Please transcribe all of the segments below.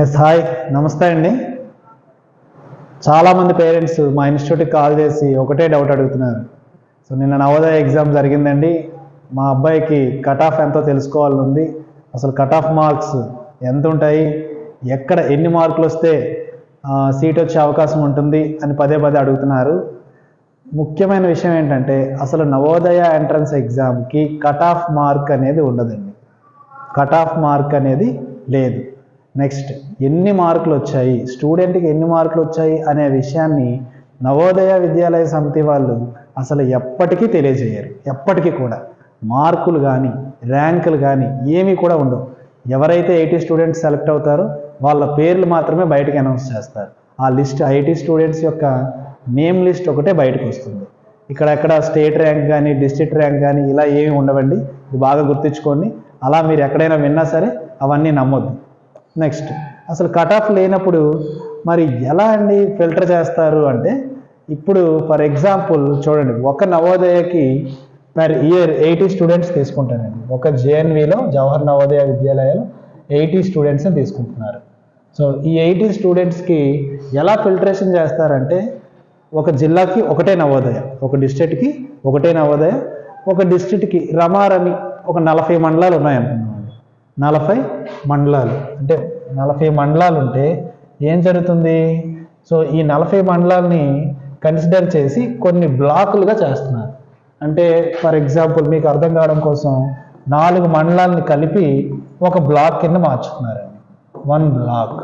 Yes hi నమస్తే అండి. చాలామంది పేరెంట్స్ మా ఇన్స్టిట్యూట్కి కాల్ చేసి ఒకటే డౌట్ అడుగుతున్నారు. సో నిన్న నవోదయ ఎగ్జామ్ జరిగిందండి. మా అబ్బాయికి కట్ ఆఫ్ ఎంతో తెలుసుకోవాలని ఉంది. అసలు కట్ ఆఫ్ మార్క్స్ ఎంత ఉంటాయి? ఎక్కడ ఎన్ని మార్కులు వస్తే సీట్ వచ్చే అవకాశం ఉంటుంది అని పదే పదే అడుగుతున్నారు. ముఖ్యమైన విషయం ఏంటంటే అసలు నవోదయ ఎంట్రన్స్ ఎగ్జామ్కి కట్ ఆఫ్ మార్క్ అనేది ఉండదండి. కట్ ఆఫ్ మార్క్ అనేది లేదు. నెక్స్ట్ ఎన్ని మార్కులు వచ్చాయి? స్టూడెంట్కి ఎన్ని మార్కులు వచ్చాయి? అనే విషయాన్ని నవోదయ విద్యాలయ సమితి వాళ్ళు అసలు ఎప్పటికీ తెలియజేయరు. ఎప్పటికీ కూడా. మార్కులు కానీ ర్యాంకులు కానీ ఏమీ కూడా ఉండవు. ఎవరైతే ఐటీ స్టూడెంట్స్ సెలెక్ట్ అవుతారో వాళ్ళ పేర్లు మాత్రమే బయటకు అనౌన్స్ చేస్తారు. ఆ లిస్ట్ ఐటీ స్టూడెంట్స్ యొక్క నేమ్ లిస్ట్ ఒకటే బయటకు వస్తుంది. ఇక్కడ ఎక్కడ స్టేట్ ర్యాంక్ కానీ డిస్ట్రిక్ట్ ర్యాంక్ కానీ ఇలా ఏమి ఉండవండి. ఇది బాగా గుర్తించుకోండి. అలా మీరు ఎక్కడైనా విన్నా సరే అవన్నీ నమ్మొద్దు. నెక్స్ట్. అసలు కట్ ఆఫ్ లేనప్పుడు మరి ఎలా అండి ఫిల్టర్ చేస్తారు అంటే ఇప్పుడు ఫర్ ఎగ్జాంపుల్ చూడండి ఒక నవోదయకి పర్ ఇయర్ ఎయిటీ స్టూడెంట్స్ తీసుకుంటారండి. ఒక జేఎన్విలో జవహర్ నవోదయ విద్యాలయాలు ఎయిటీ స్టూడెంట్స్ని తీసుకుంటున్నారు. సో ఈ ఎయిటీ స్టూడెంట్స్కి ఎలా ఫిల్టరేషన్ చేస్తారంటే ఒక జిల్లాకి ఒకటే నవోదయ ఒక డిస్ట్రిక్ట్కి ఒకటే నవోదయ ఒక డిస్ట్రిక్ట్కి రమారమి ఒక నలభై మండలాలు ఉన్నాయనుకున్నామండి నలభై మండలాలు. అంటే నలభై మండలాలు ఉంటే ఏం జరుగుతుంది? సో ఈ నలభై మండలాల్ని కన్సిడర్ చేసి కొన్ని బ్లాకులుగా చేస్తున్నారు. అంటే ఫర్ ఎగ్జాంపుల్ మీకు అర్థం కావడం కోసం నాలుగు మండలాలని కలిపి ఒక బ్లాక్ కింద మార్చుతున్నారండి. వన్ బ్లాక్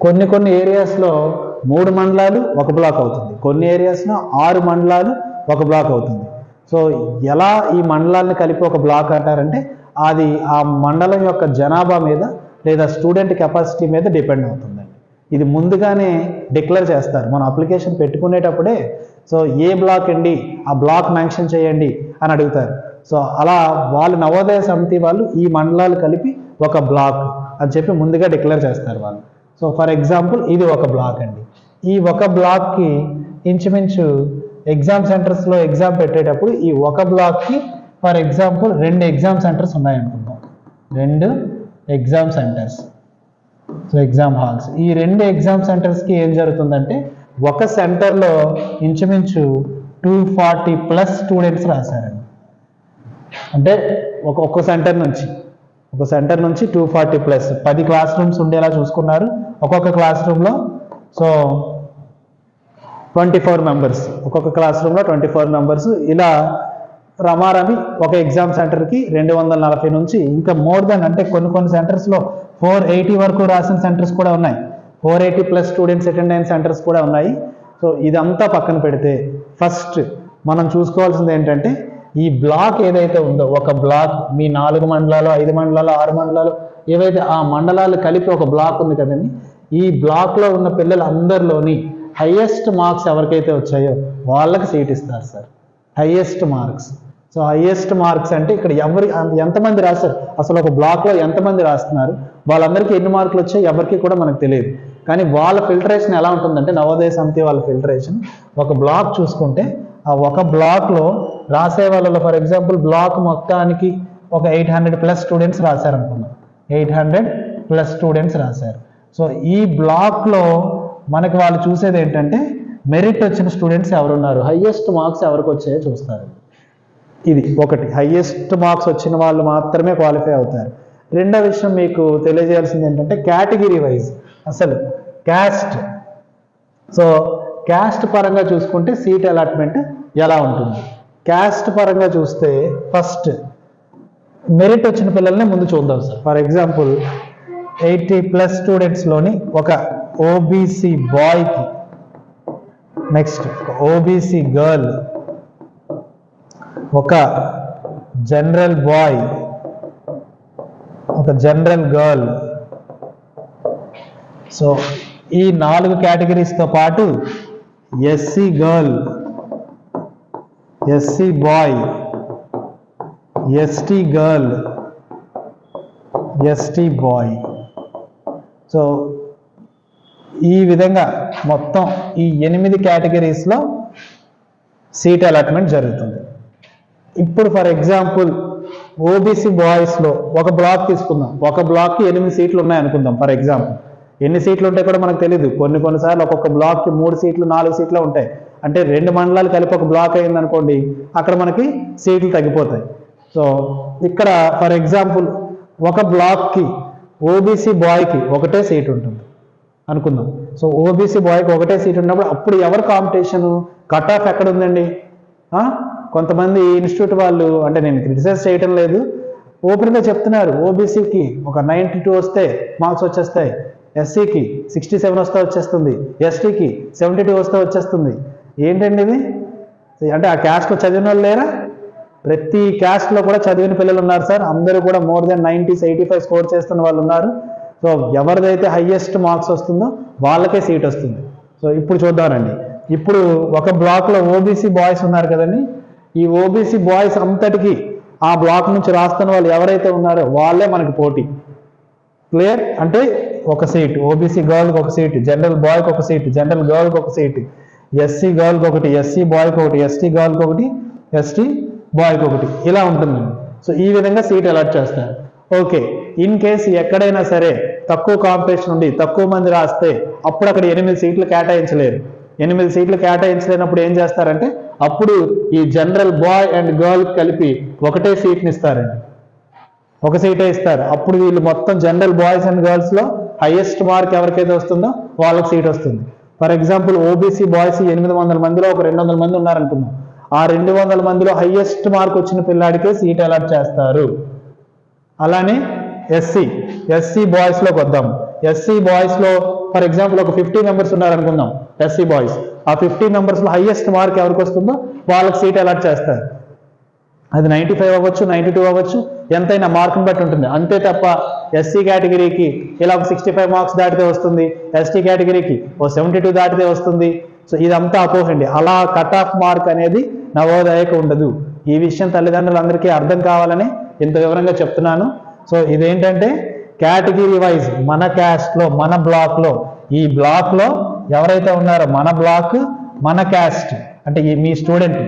కొన్ని కొన్ని ఏరియాస్లో మూడు మండలాలు ఒక బ్లాక్ అవుతుంది. కొన్ని ఏరియాస్లో ఆరు మండలాలు ఒక బ్లాక్ అవుతుంది. సో ఎలా ఈ మండలాన్ని కలిపి ఒక బ్లాక్ అంటారంటే అది ఆ మండలం యొక్క జనాభా మీద లేదా స్టూడెంట్ కెపాసిటీ మీద డిపెండ్ అవుతుందండి ఇది ముందుగానే డిక్లేర్ చేస్తారు. మనం అప్లికేషన్ పెట్టుకునేటప్పుడే సో ఏ బ్లాక్ అండి ఆ బ్లాక్ మెన్షన్ చేయండి అని అడుగుతారు. సో అలా వాళ్ళు నవోదయ సమితి వాళ్ళు ఈ మండలాలు కలిపి ఒక బ్లాక్ అని చెప్పి ముందుగా డిక్లేర్ చేస్తారు వాళ్ళు. సో ఫర్ ఎగ్జాంపుల్ ఇది ఒక బ్లాక్ అండి. ఈ ఒక బ్లాక్కి ఇంచుమించు ఎగ్జామ్ సెంటర్స్లో ఎగ్జామ్ పెట్టేటప్పుడు ఈ ఒక బ్లాక్కి ఫర్ ఎగ్జాంపుల్ రెండు ఎగ్జామ్ సెంటర్స్ ఉన్నాయనుకుందాం. రెండు exam centres so exam halls ఈ రెండు ఎగ్జామ్ సెంటర్స్కి ఏం జరుగుతుందంటే ఒక సెంటర్లో ఇంచుమించు టూ ఫార్టీ ప్లస్ స్టూడెంట్స్ రాశారండి. అంటే ఒక ఒక్క సెంటర్ నుంచి ఒక సెంటర్ నుంచి టూ ఫార్టీ ప్లస్ పది క్లాస్ రూమ్స్ ఉండేలా చూసుకున్నారు. ఒక్కొక్క క్లాస్ రూమ్లో సో ట్వంటీ ఫోర్ మెంబర్స్ ఒక్కొక్క క్లాస్ రూమ్లో ట్వంటీ ఫోర్ మెంబర్స్ ఇలా రమారమి ఒక ఎగ్జామ్ సెంటర్కి రెండు వందల నలభై నుంచి ఇంకా మోర్ దెన్ అంటే కొన్ని కొన్ని సెంటర్స్లో ఫోర్ ఎయిటీ వరకు రాసిన సెంటర్స్ కూడా ఉన్నాయి. Four eighty plus students attend అయిన సెంటర్స్ కూడా ఉన్నాయి. సో ఇదంతా పక్కన పెడితే ఫస్ట్ మనం చూసుకోవాల్సింది ఏంటంటే ఈ బ్లాక్ ఏదైతే ఉందో ఒక బ్లాక్ మీ నాలుగు మండలాలు ఐదు మండలాలు ఆరు మండలాలు ఏవైతే ఆ మండలాలు కలిపి ఒక బ్లాక్ ఉంది కదండి ఈ బ్లాక్లో ఉన్న పిల్లలు అందరిలోని హయ్యెస్ట్ మార్క్స్ ఎవరికైతే వచ్చాయో వాళ్ళకి సీట్ ఇస్తారు sir. Highest marks. So highest marks అంటే ఇక్కడ ఎవరి ఎంతమంది రాశారు అసలు ఒక బ్లాక్లో ఎంతమంది రాస్తున్నారు? వాళ్ళందరికీ ఎన్ని మార్కులు వచ్చాయి? ఎవరికి కూడా మనకు తెలియదు. కానీ వాళ్ళ ఫిల్టరేషన్ ఎలా ఉంటుందంటే నవోదయ సమితి వాళ్ళ ఫిల్టరేషన్. ఒక బ్లాక్ చూసుకుంటే ఆ ఒక బ్లాక్లో రాసే వాళ్ళలో ఫర్ ఎగ్జాంపుల్ బ్లాక్ మొత్తానికి ఒక ఎయిట్ హండ్రెడ్ ప్లస్ స్టూడెంట్స్ రాశారనుకున్నాం ఎయిట్ హండ్రెడ్ ప్లస్ స్టూడెంట్స్ రాశారు. సో ఈ బ్లాక్లో మనకి వాళ్ళు చూసేది ఏంటంటే మెరిట్ వచ్చిన స్టూడెంట్స్ ఎవరున్నారు? హయ్యెస్ట్ మార్క్స్ ఎవరికి వచ్చాయో చూస్తారు. ఇది ఒకటి. హయ్యెస్ట్ మార్క్స్ వచ్చిన వాళ్ళు మాత్రమే క్వాలిఫై అవుతారు. రెండో విషయం మీకు తెలియజేయాల్సింది ఏంటంటే కేటగిరీ వైజ్ అసలు క్యాస్ట్ సో క్యాస్ట్ పరంగా చూసుకుంటే సీట్ అలాట్మెంట్ ఎలా ఉంటుంది? క్యాస్ట్ పరంగా చూస్తే ఫస్ట్ మెరిట్ వచ్చిన పిల్లల్ని ముందు చూద్దాం sir. For example eighty plus స్టూడెంట్స్లోని ఒక ఓబీసీ బాయ్కి నెక్స్ట్ ఓబీసీ గర్ల్ ఒక జనరల్ బాయ్ ఒక జనరల్ గర్ల్ సో ఈ నాలుగు కేటగిరీస్తో పాటు SC girl SC boy ST girl ST boy so ఈ విధంగా మొత్తం ఈ ఎనిమిది కేటగిరీస్లో సీట్ అలాట్మెంట్ జరుగుతుంది. ఇప్పుడు ఫర్ ఎగ్జాంపుల్ ఓబీసీ బాయ్స్లో ఒక బ్లాక్ తీసుకుందాం. ఒక బ్లాక్కి ఎనిమిది సీట్లు ఉన్నాయి అనుకుందాం ఫర్ ఎగ్జాంపుల్ ఎన్ని సీట్లు ఉంటాయి కూడా మనకు తెలియదు కొన్ని కొన్నిసార్లు ఒక్కొక్క బ్లాక్కి మూడు సీట్లు నాలుగు సీట్లు ఉంటాయి. అంటే రెండు మండలాలు కలిపి ఒక బ్లాక్ అయింది అనుకోండి అక్కడ మనకి సీట్లు తగ్గిపోతాయి. సో ఇక్కడ ఫర్ ఎగ్జాంపుల్ ఒక బ్లాక్కి ఓబీసీ బాయ్కి ఒకటే సీట్ ఉంటుంది. అనుకుందాం. సో ఓబీసీ బాయ్కి ఒకటే సీట్ ఉన్నప్పుడు అప్పుడు ఎవరు కాంపిటీషన్ కట్ ఆఫ్ ఎక్కడ ఉందండి? కొంతమంది ఇన్స్టిట్యూట్ వాళ్ళు అంటే నేను క్రిటిసైజ్ చేయటం లేదు. ఓపెన్గా చెప్తున్నారు ఓబీసీకి ఒక నైంటీ టూ వస్తే మార్క్స్ వచ్చేస్తాయి. ఎస్సీకి సిక్స్టీ సెవెన్ వస్తే వచ్చేస్తుంది. ఎస్టీకి సెవెంటీ టూ వస్తే వచ్చేస్తుంది. ఏంటండి ఇది? అంటే ఆ క్యాస్ట్లో చదివిన వాళ్ళు లేరా? ప్రతి క్యాస్ట్లో కూడా చదివిన పిల్లలు ఉన్నారు సార్. అందరూ కూడా more than nineties eighty five score చేస్తున్న వాళ్ళు ఉన్నారు. సో ఎవరిదైతే హయ్యెస్ట్ మార్క్స్ వస్తుందో వాళ్ళకే సీట్ వస్తుంది. సో ఇప్పుడు చూద్దామండి. ఇప్పుడు ఒక బ్లాక్లో ఓబీసీ బాయ్స్ ఉన్నారు కదండి. ఈ ఓబీసీ బాయ్స్ అంతటికి ఆ బ్లాక్ నుంచి రాస్తున్న వాళ్ళు ఎవరైతే ఉన్నారో వాళ్ళే మనకి పోటీ. క్లియర్ అంటే ఒక సీట్ ఓబీసీ గర్ల్కి ఒక సీట్ జనరల్ బాయ్కి ఒక సీట్ జనరల్ గర్ల్కి ఒక సీట్ ఎస్సీ గర్ల్కి ఒకటి ఎస్సీ బాయ్కి ఒకటి ఎస్టీ గర్ల్కి ఒకటి ఎస్టీ బాయ్కి ఒకటి. ఇలా ఉంటుందండి. సో ఈ విధంగా సీట్ అలాట్ చేస్తారు. ఓకే ఇన్ కేస్ ఎక్కడైనా సరే తక్కువ కాంపిటీషన్ ఉండి తక్కువ మంది రాస్తే అప్పుడు అక్కడ ఎనిమిది సీట్లు కేటాయించలేరు. ఎనిమిది సీట్లు కేటాయించలేనప్పుడు ఏం చేస్తారంటే అప్పుడు ఈ జనరల్ బాయ్ అండ్ గర్ల్ కలిపి ఒకటే సీట్ని ఇస్తారండి. ఒక సీటే ఇస్తారు. అప్పుడు వీళ్ళు మొత్తం జనరల్ బాయ్స్ అండ్ గర్ల్స్లో హైయెస్ట్ మార్క్ ఎవరికైతే వస్తుందో వాళ్ళకి సీట్ వస్తుంది. ఫర్ ఎగ్జాంపుల్ ఓబీసీ బాయ్స్ ఎనిమిది వందల మందిలో ఒక రెండు వందల మంది ఉన్నారనుకుందాం. ఆ రెండు వందల మందిలో హైయెస్ట్ మార్క్ వచ్చిన పిల్లాడికే సీట్ అలాట్ చేస్తారు. అలానే ఎస్సీ ఎస్సీ బాయ్స్లోకి వద్దాం ఎస్సీ బాయ్స్లో ఫర్ ఎగ్జాంపుల్ ఒక ఫిఫ్టీ మెంబర్స్ ఉన్నారనుకుందాం. ఎస్సీ బాయ్స్ ఆ ఫిఫ్టీ మెంబర్స్లో హైయెస్ట్ మార్క్ ఎవరికి వస్తుందో వాళ్ళకి సీట్ అలాట్ చేస్తారు. అది నైంటీ ఫైవ్ అవ్వచ్చు నైంటీ టూ అవ్వచ్చు ఎంతైనా మార్కుని బట్టి ఉంటుంది. అంతే తప్ప ఎస్సీ కేటగిరీకి ఇలా ఒక సిక్స్టీ ఫైవ్ మార్క్స్ దాటితే వస్తుంది. ఎస్టీ కేటగిరీకి ఓ సెవెంటీ టూ దాటితే వస్తుంది. సో ఇదంతా అపోహండి. అలా కట్ ఆఫ్ మార్క్ అనేది నవోదయకు ఉండదు. ఈ విషయం తల్లిదండ్రులందరికీ అర్థం కావాలని ఇంత వివరంగా చెప్తున్నాను. సో ఇదేంటంటే కేటగిరీ వైజ్ మన క్యాస్ట్లో మన బ్లాక్లో ఈ బ్లాక్లో ఎవరైతే ఉన్నారో మన బ్లాక్ మన క్యాస్ట్ అంటే ఈ మీ స్టూడెంట్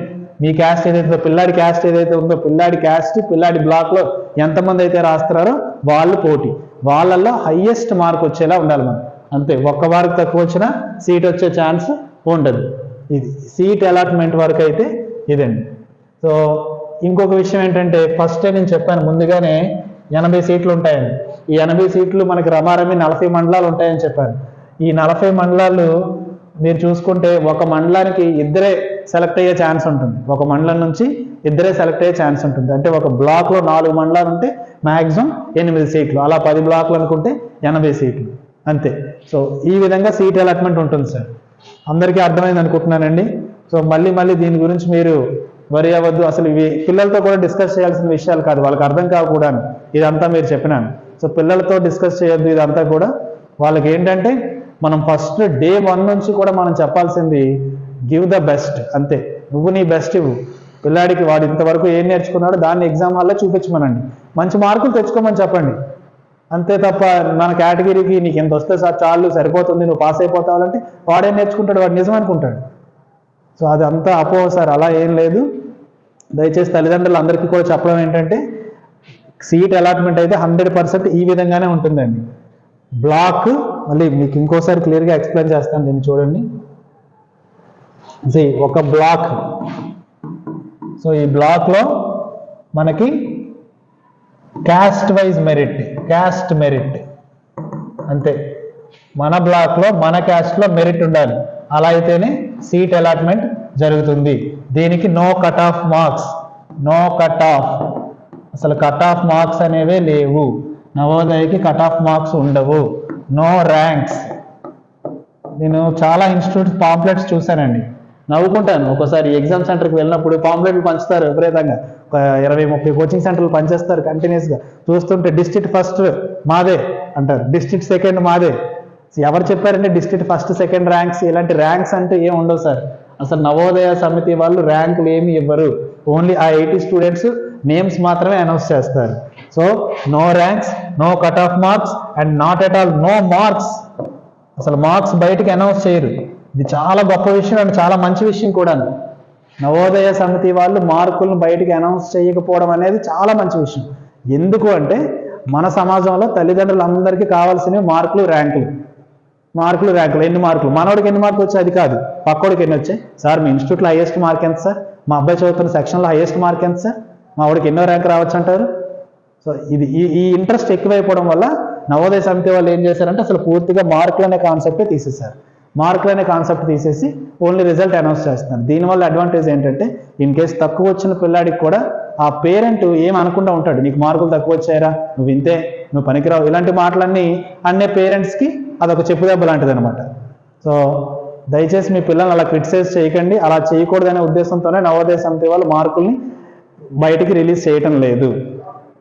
మీ క్యాస్ట్ ఏదైతే ఉందో పిల్లాడి క్యాస్ట్ ఏదైతే ఉందో పిల్లాడి క్యాస్ట్ పిల్లాడి బ్లాక్లో ఎంతమంది అయితే రాస్తున్నారో వాళ్ళు పోటీ. వాళ్ళల్లో హయ్యెస్ట్ మార్క్ వచ్చేలా ఉండాలి మనం. అంతే ఒక్క మార్క్ తక్కువ వచ్చినా సీట్ వచ్చే ఛాన్స్ ఉండదు. ఇది సీట్ అలాట్మెంట్ వరకు అయితే ఇదండి. సో ఇంకొక విషయం ఏంటంటే ఫస్ట్ నేను చెప్పాను ముందుగానే ఎనభై సీట్లు ఉంటాయండి. ఈ ఎనభై సీట్లు మనకి రమారమి నలభై మండలాలు ఉంటాయని చెప్పాను ఈ నలభై మండలాలు మీరు చూసుకుంటే ఒక మండలానికి ఇద్దరే సెలెక్ట్ అయ్యే ఛాన్స్ ఉంటుంది. ఒక మండలం నుంచి ఇద్దరే సెలెక్ట్ అయ్యే ఛాన్స్ ఉంటుంది. అంటే ఒక బ్లాక్లో నాలుగు మండలాలు ఉంటే మ్యాక్సిమం ఎనిమిది సీట్లు. అలా పది బ్లాక్లు అనుకుంటే ఎనభై సీట్లు. అంతే. సో ఈ విధంగా సీట్ అలాట్మెంట్ ఉంటుంది సార్ అందరికీ అర్థమైంది అనుకుంటున్నానండి. సో మళ్ళీ మళ్ళీ దీని గురించి మీరు వరి అవ్వద్దు. అసలు ఇవి పిల్లలతో కూడా డిస్కస్ చేయాల్సిన విషయాలు కాదు. వాళ్ళకి అర్థం కాకూడదు ఇదంతా మీరు చెప్పినాను. సో పిల్లలతో డిస్కస్ చేయొద్దు ఇదంతా కూడా. వాళ్ళకి ఏంటంటే మనం ఫస్ట్ డే వన్ నుంచి కూడా మనం చెప్పాల్సింది గివ్ ద బెస్ట్ అంతే. నువ్వు నీ బెస్ట్ ఇవ్వు. పిల్లాడికి వాడు ఇంతవరకు ఏం నేర్చుకున్నాడో దాన్ని ఎగ్జామ్ హాల్లో చూపించమనండి. మంచి మార్కులు తెచ్చుకోమని చెప్పండి. అంతే తప్ప మన కేటగిరీకి నీకు ఎంత వస్తే సార్ చాలు సరిపోతుంది నువ్వు పాస్ అయిపోతావాలంటే వాడేం నేర్చుకుంటాడు? వాడు నిజం అనుకుంటాడు సో అది అంతా అపోహ సార్ అలా ఏం లేదు. దయచేసి తల్లిదండ్రులు అందరికీ కూడా చెప్పడం ఏంటంటే సీట్ అలాట్మెంట్ అయితే హండ్రెడ్ పర్సెంట్ ఈ విధంగానే ఉంటుందండి. బ్లాక్ మళ్ళీ మీకు ఇంకోసారి క్లియర్గా ఎక్స్ప్లెయిన్ చేస్తాను దీన్ని చూడండి. ఒక బ్లాక్ సో ఈ బ్లాక్లో మనకి caste wise merit caste merit అంతే. మన బ్లాక్లో మన క్యాస్ట్లో మెరిట్ ఉండాలి. అలా అయితేనే సీట్ అలాట్మెంట్ జరుగుతుంది. దీనికి no cut off marks no cut off అసలు కట్ ఆఫ్ మార్క్స్ అనేవే లేవు. నవోదయకి కట్ ఆఫ్ మార్క్స్ ఉండవు. నో ర్యాంక్స్ నేను చాలా ఇన్స్టిట్యూట్ పాంప్లెట్స్ చూశానండి. నవ్వుకుంటాను. ఒకసారి ఎగ్జామ్ సెంటర్కి వెళ్ళినప్పుడు పాంప్లెట్లు పంచుతారు విపరీతంగా. ఒక ఇరవై ముప్పై కోచింగ్ సెంటర్లు పనిచేస్తారు కంటిన్యూస్గా చూస్తుంటే డిస్ట్రిక్ట్ ఫస్ట్ మాదే అంటారు. డిస్ట్రిక్ట్ సెకండ్ మాదే. ఎవరు చెప్పారంటే డిస్ట్రిక్ట్ ఫస్ట్ సెకండ్ ర్యాంక్స్ ఇలాంటి ర్యాంక్స్ అంటే ఏం ఉండవు సార్. అసలు నవోదయ సమితి వాళ్ళు ర్యాంకులు ఏమి ఇవ్వరు. ఓన్లీ ఆ ఎయిటీ స్టూడెంట్స్ నేమ్స్ మాత్రమే అనౌన్స్ చేస్తారు. So no ranks no cut off marks and not at all no marks అసలు మార్క్స్ బయటికి అనౌన్స్ చేయరు. ఇది చాలా గొప్ప విషయం అండ్ చాలా మంచి విషయం కూడా నవోదయ సమితి వాళ్ళు మార్కులను బయటికి అనౌన్స్ చేయకపోవడం అనేది చాలా మంచి విషయం. ఎందుకు అంటే మన సమాజంలో తల్లిదండ్రులందరికీ కావాల్సినవి మార్కులు ర్యాంకులు. మార్కులు ర్యాంకులు. ఎన్ని మార్కులు? మనోడికి ఎన్ని మార్కులు వచ్చాయి? అది కాదు. పక్కోడికి ఎన్ని వచ్చాయి? సార్ మీ ఇన్స్టిట్యూట్లో హైయెస్ట్ మార్క్ ఎంత సార్? మా అబ్బాయి చదువుతున్న సెక్షన్లో హైయెస్ట్ మార్క్ ఎంత సార్? మా వాడికి ఎన్నో ర్యాంక్ రావచ్చు అంటారు? సో ఇది ఈ ఈ ఇంట్రెస్ట్ ఎక్కువైపోవడం వల్ల నవోదయ సమితి వాళ్ళు ఏం చేశారంటే అసలు పూర్తిగా మార్కులు అనే కాన్సెప్టే తీసేశారు. మార్కులు అనే కాన్సెప్ట్ తీసేసి ఓన్లీ రిజల్ట్ అనౌన్స్ చేస్తున్నారు. దీనివల్ల అడ్వాంటేజ్ ఏంటంటే ఇన్ కేసు తక్కువ వచ్చిన పిల్లాడికి కూడా ఆ పేరెంట్ ఏం అనకుండా ఉంటాడు. నీకు మార్కులు తక్కువ వచ్చాయరా నువ్వు ఇంతే నువ్వు పనికిరావు. ఇలాంటి మాటలన్నీ అన్నే పేరెంట్స్కి అదొక చెప్పుదెబ్బ లాంటిది అనమాట సో దయచేసి మీ పిల్లల్ని అలా క్రిటిసైజ్ చేయకండి. అలా చేయకూడదనే ఉద్దేశంతోనే నవోదయ సమితి వాళ్ళు మార్కుల్ని బయటికి రిలీజ్ చేయటం లేదు.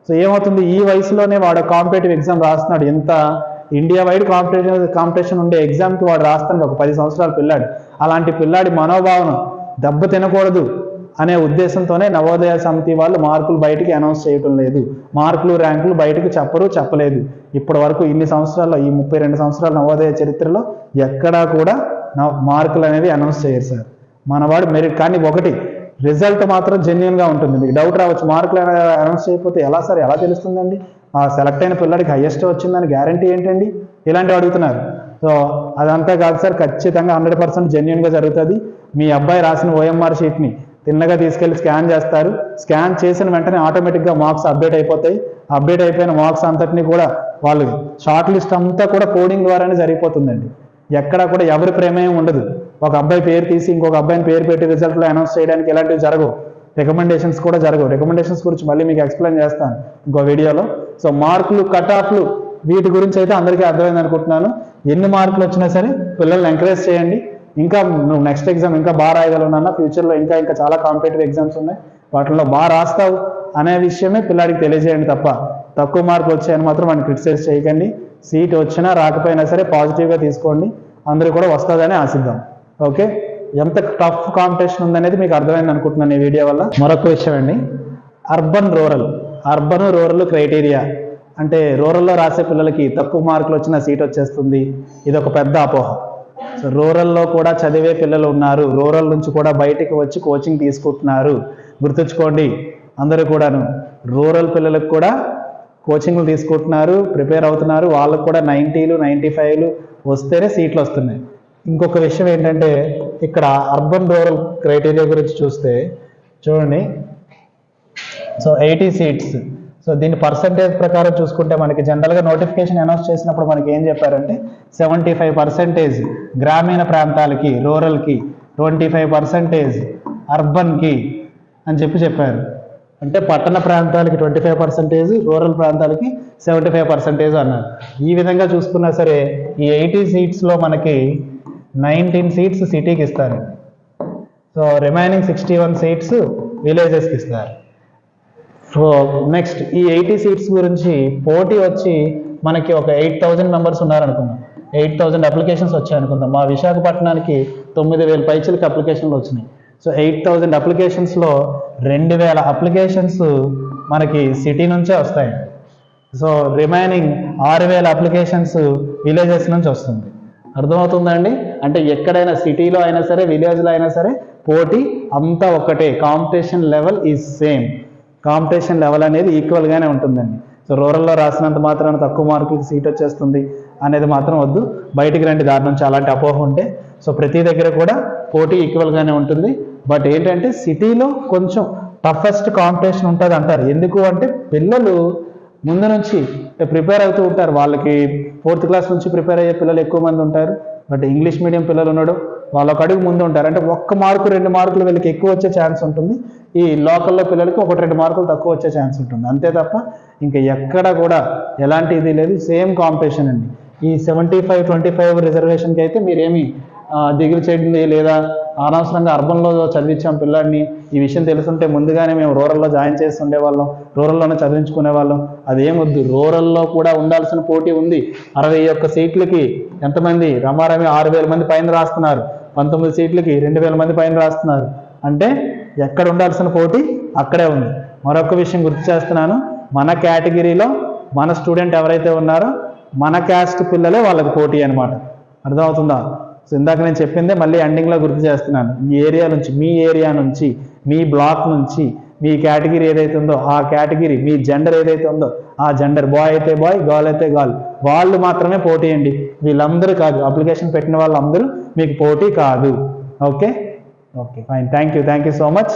సో ఏమవుతుంది? ఈ వయసులోనే వాడు కాంపిటేటివ్ ఎగ్జామ్ రాస్తున్నాడు. ఎంత ఇండియా వైడ్ కాంపిటేటివ్ కాంపిటీషన్ ఉండే ఎగ్జామ్కి వాడు రాస్తాడు ఒక పది సంవత్సరాల పిల్లాడు. అలాంటి పిల్లాడి మనోభావన దెబ్బ తినకూడదు అనే ఉద్దేశంతోనే నవోదయ సమితి వాళ్ళు మార్కులు బయటికి అనౌన్స్ చేయటం లేదు. మార్కులు ర్యాంకులు బయటకు చెప్పరు చెప్పలేదు. ఇప్పటి వరకు ఇన్ని సంవత్సరాల్లో ఈ ముప్పై రెండు సంవత్సరాల నవోదయ చరిత్రలో ఎక్కడా కూడా నా- మార్కులు అనేది అనౌన్స్ చేయరు సార్. మనవాడు మెరిట్. కానీ ఒకటి రిజల్ట్ మాత్రం జెన్యున్గా ఉంటుంది. మీకు డౌట్ రావచ్చు. మార్కులు అనౌన్స్ చేయకపోతే ఎలా సార్? ఎలా తెలుస్తుందండి? ఆ సెలెక్ట్ అయిన పిల్లడికి హైయెస్ట్ వచ్చిందని గ్యారంటీ ఏంటండి? ఇలాంటివి అడుగుతున్నారు. సో అదంతా కాదు సార్. ఖచ్చితంగా హండ్రెడ్ పర్సెంట్ జెన్యున్గా జరుగుతుంది. మీ అబ్బాయి రాసిన ఓఎంఆర్ షీట్ని తిన్నగా తీసుకెళ్ళి స్కాన్ చేస్తారు. స్కాన్ చేసిన వెంటనే ఆటోమేటిక్గా మార్క్స్ అప్డేట్ అయిపోతాయి. అప్డేట్ అయిపోయిన మార్క్స్ అంతటిని కూడా వాళ్ళు షార్ట్ లిస్ట్ అంతా కూడా కోడింగ్ ద్వారానే జరిగిపోతుందండి. ఎక్కడ కూడా ఎవరి ప్రమేయం ఉండదు. ఒక అబ్బాయి పేరు తీసి ఇంకొక అబ్బాయిని పేరు పెట్టి రిజల్ట్లో అనౌన్స్ చేయడానికి ఎలాంటివి జరగవు. రికమెండేషన్స్ కూడా జరగవు. రికమెండేషన్స్ గురించి మళ్ళీ మీకు ఎక్స్ప్లెయిన్ చేస్తాను ఇంకో వీడియోలో. సో మార్కులు కట్ ఆఫ్లు వీటి గురించి అయితే అందరికీ అర్థమైంది అనుకుంటున్నాను. ఎన్ని మార్కులు వచ్చినా సరే పిల్లల్ని ఎంకరేజ్ చేయండి. ఇంకా నువ్వు నెక్స్ట్ ఎగ్జామ్ ఇంకా బాగా రాయగలవునన్నా ఫ్యూచర్లో ఇంకా ఇంకా చాలా కాంపిటేటివ్ ఎగ్జామ్స్ ఉన్నాయి. వాటిలో బాగా రాస్తావు అనే విషయమే పిల్లాడికి తెలియజేయండి తప్ప. తక్కువ మార్కులు వచ్చాయని మాత్రం మనం క్రిటిసైజ్ చేయకండి. సీట్ వచ్చినా రాకపోయినా సరే పాజిటివ్గా తీసుకోండి. అందరూ కూడా వస్తుందని ఆశిద్దాం. ఓకే? ఎంత టఫ్ కాంపిటీషన్ ఉందనేది మీకు అర్థమైంది అనుకుంటున్నాను ఈ వీడియో వల్ల. మరొక విషయం అండి. Urban rural urban rural criteria. అంటే రూరల్లో రాసే పిల్లలకి తక్కువ మార్కులు వచ్చిన సీట్ వచ్చేస్తుంది. ఇది ఒక పెద్ద అపోహ. సో రూరల్లో కూడా చదివే పిల్లలు ఉన్నారు. రూరల్ నుంచి కూడా బయటికి వచ్చి కోచింగ్ తీసుకుంటున్నారు. గుర్తుంచుకోండి అందరూ కూడాను. రూరల్ పిల్లలకు కూడా కోచింగ్లు తీసుకుంటున్నారు ప్రిపేర్ అవుతున్నారు. వాళ్ళకు కూడా నైంటీలు నైంటీ ఫైవ్లు వస్తేనే సీట్లు వస్తున్నాయి. ఇంకొక విషయం ఏంటంటే ఇక్కడ అర్బన్ రూరల్ క్రైటీరియా గురించి చూస్తే చూడండి. సో ఎయిటీ సీట్స్ సో దీని పర్సంటేజ్ ప్రకారం చూసుకుంటే మనకి జనరల్గా నోటిఫికేషన్ అనౌన్స్ చేసినప్పుడు మనకి ఏం చెప్పారంటే సెవెంటీ ఫైవ్ పర్సెంటేజ్ గ్రామీణ ప్రాంతాలకి రూరల్కి ట్వంటీ ఫైవ్ పర్సెంటేజ్ అర్బన్కి అని చెప్పి చెప్పారు. అంటే పట్టణ ప్రాంతాలకి ట్వంటీ ఫైవ్ పర్సెంటేజ్ రూరల్ ప్రాంతాలకి సెవెంటీ ఫైవ్ పర్సెంటేజ్ అన్నారు. ఈ విధంగా చూసుకున్నా సరే ఈ ఎయిటీ సీట్స్లో మనకి నైన్టీన్ సీట్స్ సిటీకి ఇస్తారు. So remaining sixty one seats విలేజెస్కి ఇస్తారు. సో నెక్స్ట్ ఈ ఎయిటీ సీట్స్ గురించి పోటీ వచ్చి మనకి ఒక ఎయిట్ థౌజండ్ మెంబర్స్ ఉన్నారనుకుందాం. ఎయిట్ థౌజండ్ అప్లికేషన్స్ వచ్చాయి అనుకుందాం మా విశాఖపట్నానికి తొమ్మిది వేల పైచలకి అప్లికేషన్లు వచ్చినాయి. సో ఎయిట్ థౌజండ్ అప్లికేషన్స్లో రెండు వేల అప్లికేషన్స్ మనకి సిటీ నుంచే వస్తాయి. సో రిమైనింగ్ ఆరు వేల అప్లికేషన్స్ విలేజెస్ నుంచి వస్తుంది. అర్థమవుతుందండి అంటే ఎక్కడైనా సిటీలో అయినా సరే విలేజ్లో అయినా సరే పోటీ అంతా ఒకటే competition level is same competition level అనేది ఈక్వల్గానే ఉంటుందండి. సో రూరల్లో రాసినంత మాత్రాన తక్కువ మార్కులకి సీట్ వచ్చేస్తుంది అనేది మాత్రం వద్దు. బయటికి రండి దాని నుంచి అలాంటి అపోహ ఉంటే. సో ప్రతి దగ్గర కూడా పోటీ ఈక్వల్గానే ఉంటుంది. బట్ ఏంటంటే సిటీలో కొంచెం టఫెస్ట్ కాంపిటీషన్ ఉంటుంది అంటారు ఎందుకు అంటే పిల్లలు ముందు నుంచి ప్రిపేర్ అవుతూ ఉంటారు. వాళ్ళకి ఫోర్త్ క్లాస్ నుంచి ప్రిపేర్ అయ్యే పిల్లలు ఎక్కువ మంది ఉంటారు. బట్ ఇంగ్లీష్ మీడియం పిల్లలు ఉన్నాడు వాళ్ళు ఒక అడుగు ముందు ఉంటారు. అంటే ఒక్క మార్కు రెండు మార్కులు వీళ్ళకి ఎక్కువ వచ్చే ఛాన్స్ ఉంటుంది. ఈ లోకల్లో పిల్లలకి ఒకటి రెండు మార్కులు తక్కువ వచ్చే ఛాన్స్ ఉంటుంది. అంతే తప్ప ఇంకా ఎక్కడ కూడా ఎలాంటి ఇది లేదు. సేమ్ కాంపిటీషన్ అండి. ఈ సెవెంటీ ఫైవ్ ట్వంటీ ఫైవ్ రిజర్వేషన్కి అయితే మీరేమి దిగులు చేయండి లేదా అనవసరంగా అర్బన్లో చదివించాం పిల్లాడిని ఈ విషయం తెలుసుంటే ముందుగానే మేము రూరల్లో జాయిన్ చేసి ఉండేవాళ్ళం రూరల్లోనే చదివించుకునే వాళ్ళం అదేం వద్దు రూరల్లో కూడా ఉండాల్సిన పోటీ ఉంది. అరవై ఒక్క సీట్లకి ఎంతమంది? రమారమి ఆరు వేల మంది పైన రాస్తున్నారు. పంతొమ్మిది సీట్లకి రెండు వేల మంది పైన రాస్తున్నారు. అంటే ఎక్కడ ఉండాల్సిన పోటీ? అక్కడే ఉంది. మరొక విషయం గుర్తు చేస్తున్నాను. మన కేటగిరీలో మన స్టూడెంట్ ఎవరైతే ఉన్నారో మన క్యాస్ట్ పిల్లలే వాళ్ళకి పోటీ అనమాట అర్థమవుతుందా? సో ఇందాక నేను చెప్పిందే మళ్ళీ ఎండింగ్లో గుర్తు చేస్తున్నాను. ఈ ఏరియా నుంచి మీ ఏరియా నుంచి మీ బ్లాక్ నుంచి మీ కేటగిరీ ఏదైతే ఉందో ఆ కేటగిరీ మీ జెండర్ ఏదైతే ఉందో ఆ జెండర్ బాయ్ అయితే బాయ్ గర్ల్ అయితే గర్ల్ వాళ్ళు మాత్రమే పోటీ అండి. వీళ్ళందరూ కాదు. అప్లికేషన్ పెట్టిన వాళ్ళందరూ మీకు పోటీ కాదు. Okay okay fine thank you thank you so much